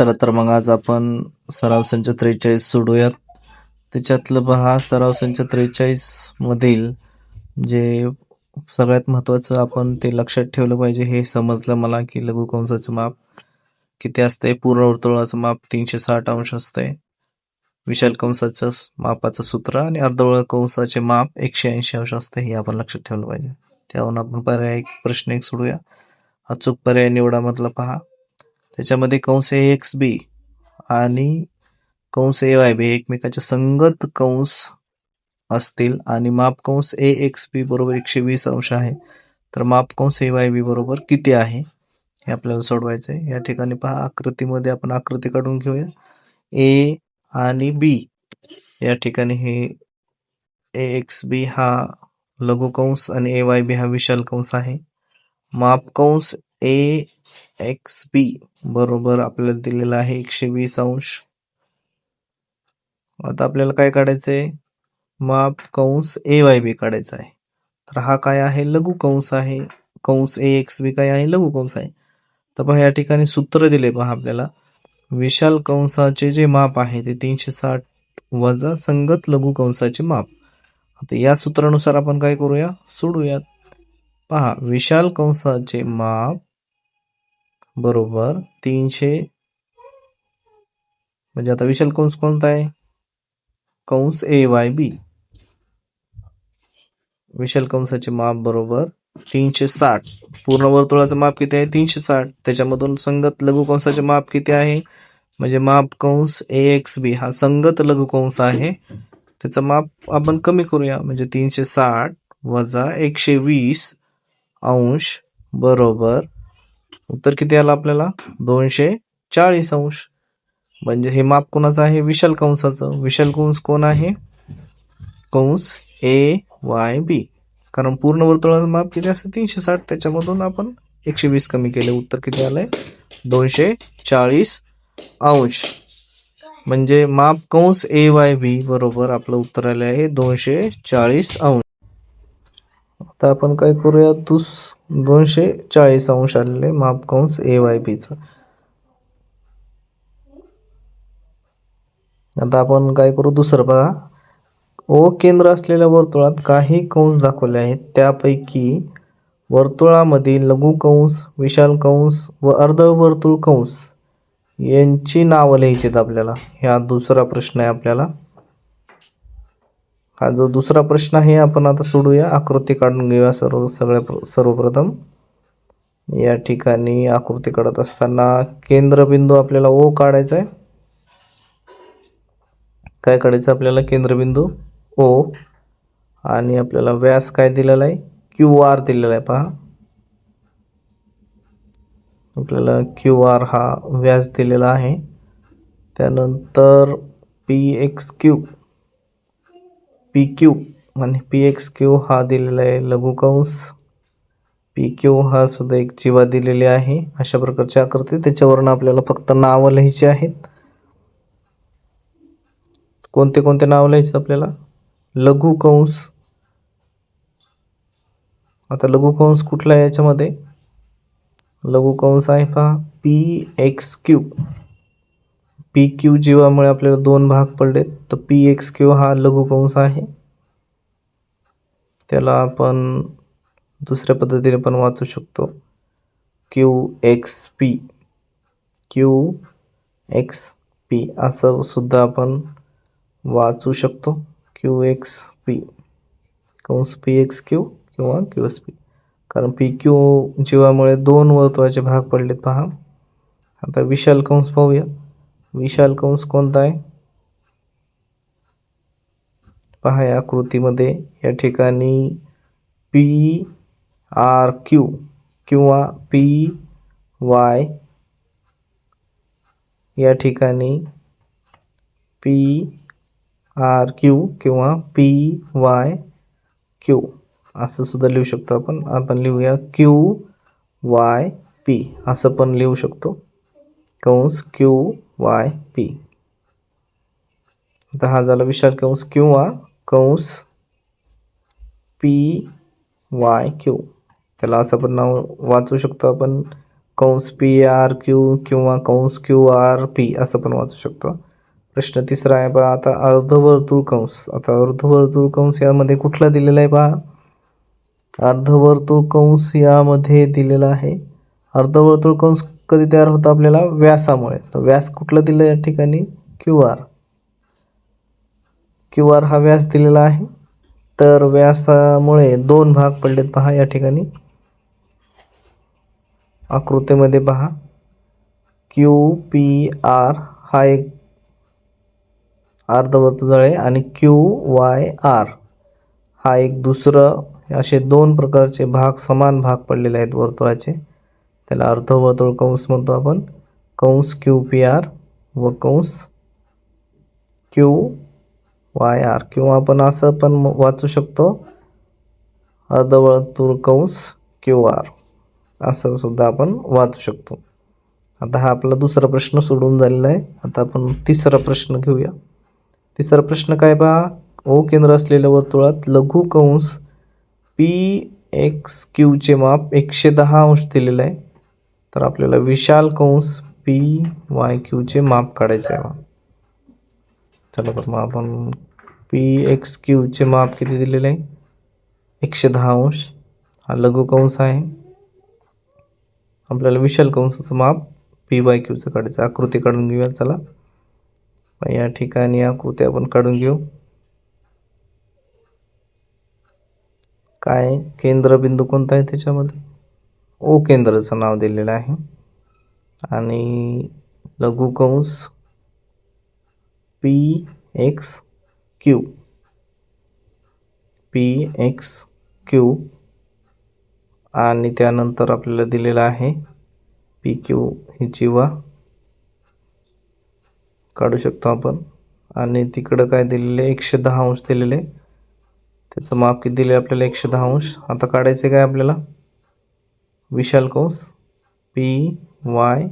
चला तर मग आज आपण सराव संच त्रेचाळीस सोडूयात. त्याच्यातलं पहा सराव संच त्रेचाळीस मधील जे सगळ्यात महत्वाचं आपण ते लक्षात ठेवलं पाहिजे हे समजलं मला की लघु कंसाचं माप किती असतंय पूर्ण वर्तुळाचं माप तीनशे साठ अंश असतंय विशाल कंसाचं मापाचं सूत्र आणि अर्धवळ कंसाचे माप एकशे ऐंशी अंश असतं हे आपण लक्षात ठेवलं पाहिजे. त्यावरून आपण पर्याय एक प्रश्न एक सोडूया. अचूक पर्याय निवडा मधला पहा. त्याच्यामध्ये कंस ए एक्स बी आणि कंस ए वाय बी एकमेकाच्या संगत कंस असतील. आणि माप कंस ए एक्स बी बरोबर एकशे वीस अंश आहे. तर माप कंस ए वाय बी बरोबर किती आहे? हे आपल्याला सोडवायचं आहे या ठिकाणी पहा आकृतीमध्ये आपण आकृती काढून घेऊया. ए आणि बी. या ठिकाणी हे ए एक्स बी हा लघु कंस आणि ए वाय बी हा विशाल कंस आहे. माप कंस ए एक्स बी बरोबर आपल्याला दिलेला आहे एकशे वीस अंश. आता आपल्याला काय काढायचंय? माप कंस ए वाय बी काढायचा आहे. तर हा काय आहे? लघु कंस आहे. कंस ए एक्स बी काय आहे? लघु कंस आहे. तर पहा या ठिकाणी सूत्र दिले पहा आपल्याला. विशाल कंसाचे जे माप आहे ते तीनशे साठ वजा संगत लघु कंसाचे माप. आता या सूत्रानुसार आपण काय करूया? सोडूयात. पहा विशाल कंसाचे माप बरोबर. तीनशे. म्हणजे आता विशाल कंस कोणता आहे? कंस ए वाय बी विशाल कंसाचे माप बरोबर तीनशे साठ. पूर्ण वर्तुळाचं माप किती आहे? तीनशे साठ. त्याच्यामधून संगत लघुकंसाचे माप किती आहे? म्हणजे माप कंस ए एक्स बी हा संगत लघुकंस आहे. त्याचं माप आपण कमी करूया. म्हणजे तीनशे साठ वजा एकशे वीस अंश बरोबर उत्तर किती आलं आपल्याला? दोनशे चाळीस अंश. म्हणजे हे माप कोणाचं आहे? विशाल कंसाचं. विशाल कंस कोण आहे? कंस ए वाय बी. कारण पूर्ण वर्तुळाचं माप किती असतं? तीनशे साठ त्याच्यामधून आपण एकशे वीस कमी केले. उत्तर किती आलंय? दोनशे चाळीस अंश. म्हणजे माप कंस ए वाय बी बरोबर आपलं उत्तर आले आहे दोनशे चाळीस अंश. तर आपण काय करूया? दुस दोनशे चाळीस अंश आलेले माप कंस ए वाय पीचं आता आपण काय करू? दुसरं बघा. ओ केंद्र असलेल्या वर्तुळात काही कंस दाखवले आहेत. त्यापैकी वर्तुळामधील लघु कंस विशाल कंस व अर्धवर्तुळ कंस यांची नावं लिहायची आहेत आपल्याला. ह्या दुसरा प्रश्न आहे आपल्याला. हा जो दुसरा प्रश्न आहे आपण आता सोडूया. आकृती काढून घेऊया सर्व सगळ्या सर्वप्रथम. या ठिकाणी आकृती काढत असताना केंद्रबिंदू आपल्याला ओ काढायचा आहे. काय काढायचं आपल्याला? केंद्रबिंदू ओ आणि आपल्याला व्यास काय दिलेला आहे? क्यू आर दिलेला आहे पहा. आपल्याला क्यू आर हा व्यास दिलेला आहे. त्यानंतर P X Q P Q आणि पी एक्स क्यू हा दिलेला आहे. लघुकंस पी क्यू हा सुद्धा एक जीवा दिलेली आहे. अशा प्रकारची आकृती. त्याच्यावरून आपल्याला फक्त नावं लिहायची आहेत. कोणते कोणते नाव लिहायचे आपल्याला? लघुकंस आता लघुकंस कुठला आहे याच्यामध्ये? लघुकंस आहे पहा. P X Q. P Q जीवामुळे आपल्याला दोन भाग पडले तर पी एक्स क्यू हा लघुकंस आहे. त्याला आपण दुसऱ्या पद्धतीने पण वाचू शकतो. Q X P. Q X P असं सुद्धा आपण वाचू शकतो. Q X P. कंस पी एक्स क्यू किंवा क्यू एस पी. कारण पी क्यू जीवामुळे दोन वर्तुळाचे भाग पडलेत पहा. आता विशाल कंस पाहूया. विशाल कंस कोणता आहे? पहा या आकृतीमध्ये या ठिकाणी पी आर क्यू किंवा पी वाय या ठिकाणी पी आर क्यू किंवा पी वाय क्यू असं सुद्धा लिहू शकतो आपण. आपण लिहूया क्यू वाय पी असं पण लिहू शकतो. कंस क्यू वाय पी आता हा झाला विशाल कंस किंवा कंस पी वाय क्यू. त्याला असं पण नाव वाचू शकतो आपण. कंस पी आर क्यू किंवा कंस क्यू आर पी असं पण वाचू शकतो. प्रश्न तिसरा आहे पहा आता अर्धवर्तुळ कंस. आता अर्धवर्तुळ कंस यामध्ये कुठला दिलेला आहे पहा अर्धवर्तुळ कंस यामध्ये दिलेला आहे. अर्धवर्तुळ कंस कधी तयार होतो आपल्याला? व्यासामुळे. तर व्यास कुठला दिलं या ठिकाणी? Q R. क्यू आर हा व्यास दिलेला आहे. तर व्यासामुळे दोन भाग पडलेत पहा या ठिकाणी. आकृतीमध्ये पहा. क्यू पी आर हा एक अर्धवर्तुळ आहे आणि क्यू वाय आर हा एक दुसरं असे दोन प्रकारचे भाग समान भाग पडलेले आहेत वर्तुळाचे. त्याला अर्धवर्तुळ कंस म्हणतो आपण. कंस क्यू पी आर व कंस क्यू वाय आर किंवा आपण असं पण वाचू शकतो. अर्धवर्तुळ कंस क्यू आर असं सुद्धा आपण वाचू शकतो. आता हा आपला दुसरा प्रश्न सोडून झालेला आहे. आता आपण तिसरा प्रश्न घेऊया. तिसरा प्रश्न काय पहा? ओ केंद्र असलेल्या वर्तुळात लघु कंस पी एक्स क्यूचे माप एकशे दहा अंश दिलेलं आहे. तर आपल्याला विशाल कंस पी वाय क्यूचे माप काढायचं आहे. चला तर मग आपण पी एक्स क्यूचे माप किती दिलेले आहे? एकशे दहा अंश. हा लघु कंस आहे. आपल्याला विशाल कंसाचं माप पी वाय क्यूचं काढायचं आकृती काढून घेऊया चला. मग या ठिकाणी आकृती आपण काढून घेऊ. काय? केंद्रबिंदू कोणता आहे त्याच्यामध्ये? ओ केंद्राचं नाव दिलेलं आहे. आणि लघु कंस P X Q. P X Q. आणि त्यानंतर आपल्याला दिलेलं आहे पी क्यू ही जीवा. काढू शकतो आपण. आणि तिकडं काय दिलेलं आहे? एकशे दहा अंश दिलेले त्याचं माप किती दिले आपल्याला? एकशे दहा अंश. आता काढायचे काय आपल्याला? विशाल कंस. P Y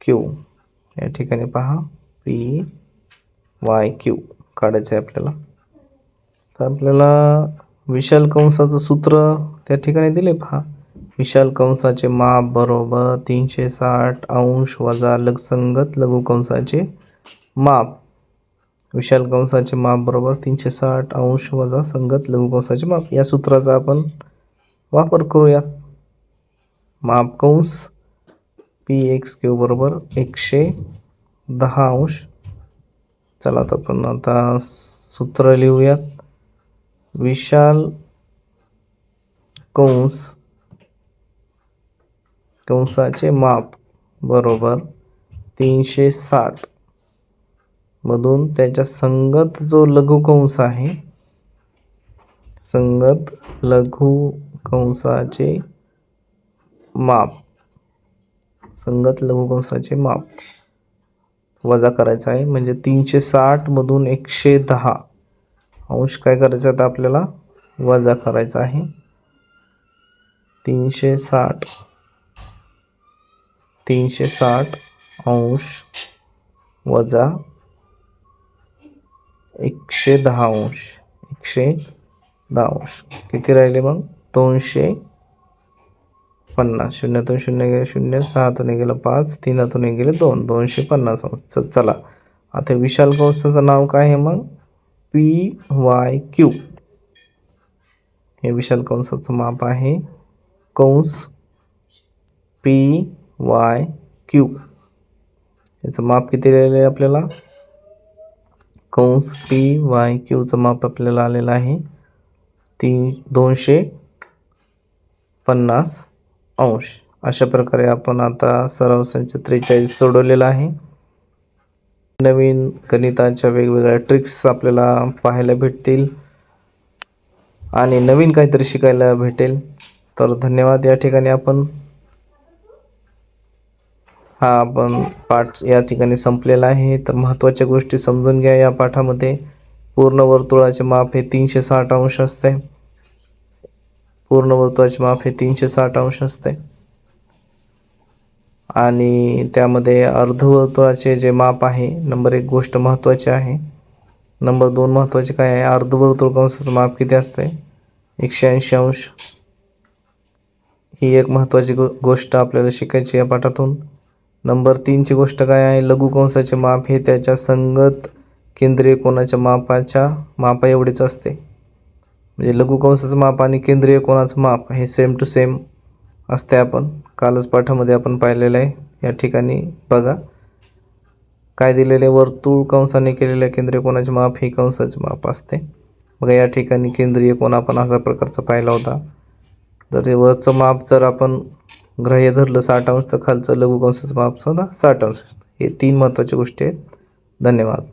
Q. या ठिकाणी पहा. पी वाय क्यू काढायचं आहे आपल्याला. तर आपल्याला विशाल कंसाचं सूत्र त्या ठिकाणी दिले पहा. विशाल कंसाचे माप बरोबर तीनशे साठ अंश वजा लगसंगत लघु कंसाचे माप. विशाल कंसाचे माप बरोबर तीनशे साठ अंश वजा संगत लघु कंसाचे माप. या सूत्राचा आपण वापर करूयात माप कंस पी एक्स क्यू बरोबर एकशे दहा अंश चला तर आपण आता सूत्र लिहूयात. विशाल कंस कंसाचे माप बरोबर तीनशे साठ मधून त्याच्या संगत जो लघु कंस आहे संगत लघु कंसाचे माप संगत लघु कंसाचे माप. वजा करायचा आहे. म्हणजे तीनशे साठ मधून एकशे दहा अंश काय करायचा आता आपल्याला वजा करायचा आहे. तीनशे साठ तीनशे साठ अंश वजा एकशे दहा अंश एकशे दहा अंश. किती राहिले मग? दोनशे पन्नास शून्यातून शून्य गेले शून्य सहातून हातून गेलं पाच तीन हातून गेले दोन दोनशे पन्नास. अंश च- चला. आता विशाल कंसाचं नाव काय आहे मग? पी वाय क्यू हे विशाल कंसाचं माप आहे. कंस पी वाय क्यू याचं माप किती लिहिलेलं आहे आपल्याला? कंस पी वाय क्यूचं माप आपल्याला आलेलं आहे. तीन दोनशे पन्नास. अंश. अशा प्रकारे आपण आता सराव संच त्रेचाळीस सोडवलेला आहे. नवीन गणिताच्या वेगवेगळ्या ट्रिक्स आपल्याला पाहायला भेटतील. आणि नवीन काहीतरी शिकायला भेटेल. तर धन्यवाद. या ठिकाणी आपण हा आपण पाठ या ठिकाणी संपलेला आहे. तर महत्त्वाच्या गोष्टी समजून घ्या या पाठामध्ये. पूर्ण वर्तुळाचे माप हे तीनशे साठ अंश असते. पूर्ण वर्तुळाचे माप हे तीनशे साठ अंश असते. आणि त्यामध्ये अर्धवर्तुळाचे जे माप आहे नंबर एक गोष्ट महत्त्वाची आहे. नंबर दोन महत्त्वाचे काय आहे? अर्धवर्तुळ कंसाचं माप किती असते? एकशे ऐंशी अंश. ही एक महत्त्वाची गो गोष्ट आपल्याला शिकायची या पाठातून. नंबर तीनची गोष्ट काय आहे? लघुकंसाचे माप हे त्याच्या संगत केंद्रीय कोणाच्या मापाच्या मापा एवढेच असते. म्हणजे लघुकंसाचं माप आणि केंद्रीय कोणाचं माप हे सेम टू सेम असते आपण. कालच पाठामध्ये आपण पाहिलेलं आहे. या ठिकाणी बघा. काय दिलेले वर्तुळ कंसाने केलेल्या केंद्रीय कोणाचे माप हे कंसाचे माप असते बघा या ठिकाणी केंद्रीय कोण आपण अशा प्रकारचा पाहिला होता. तर हे वरचं माप जर आपण ग्राह्य धरलं साठ अंश तर खालचं लघुकंसाचं माप सुद्धा साठ अंश असतं. हे तीन महत्त्वाच्या गोष्टी आहेत. धन्यवाद.